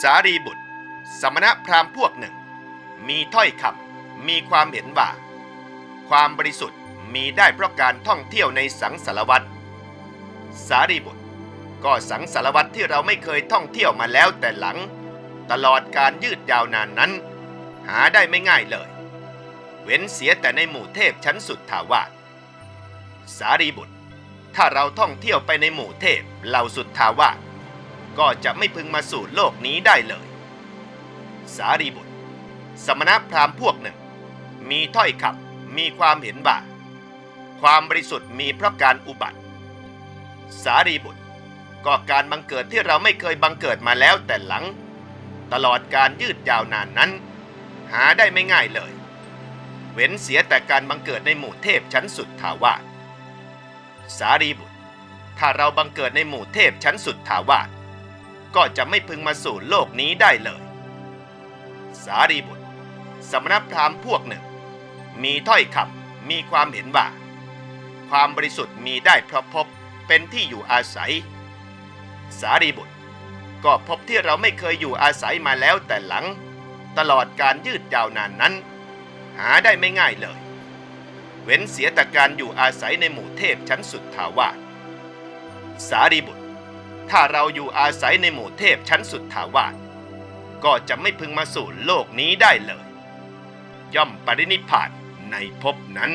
สารีบุตร สมณพราหมณ์พวกหนึ่ง มีถ้อยคำมีความเห็นว่า ความบริสุทธิ์มีได้เพราะการท่องเที่ยวในสังสารวัตรสารีบุตร ก็สังสารวัตรที่เราไม่เคยท่องเที่ยวมาแล้วแต่หลัง ตลอดการยืดยาวนานนั้น หาได้ไม่ง่ายเลย เว้นเสียแต่ในหมู่เทพชั้นสุดทาวาสสารีบุตร ถ้าเราท่องเที่ยวไปในหมู่เทพเหล่าสุดทาวาส ก็จะไม่พึงมาสู่โลกนี้ได้เลย สารีบุตร สมณพราหมณ์พวกหนึ่ง มีถ้อยคำมีความเห็นว่า ความบริสุทธิ์มีเพราะการอุบัติ สารีบุตรก็การบังเกิดที่เราไม่เคยบังเกิดมาแล้วแต่หลัง ตลอดการยืดยาวนานนั้น หาได้ไม่ง่ายเลย เว้นเสียแต่การบังเกิดในหมู่เทพชั้นสุดทาวาสสารีบุตร ถ้าเราบังเกิดในหมู่เทพชั้นสุดทาวาส ก็จะไม่พึงมาสู่โลกนี้ได้เลย สารีบุตร สมณพราหมณ์พวกหนึ่ง มีถ้อยคำมีความเห็นว่า ความบริสุทธิ์มีได้เพราะพบเป็นที่อยู่อาศัย สารีบุตร ก็พบที่เราไม่เคยอยู่อาศัยมาแล้วแต่หลัง ตลอดการยืดยาวนานนั้น หาได้ไม่ง่ายเลย เว้นเสียแต่การอยู่อาศัยในหมู่เทพชั้นสุดทาวาสสารีบุตร ถ้าเราอยู่อาศัยในหมู่เทพชั้นสุดทาวาสก็จะไม่พึงมาสู่โลกนี้ได้เลย ย่อมปรินิพพานในภพนั้น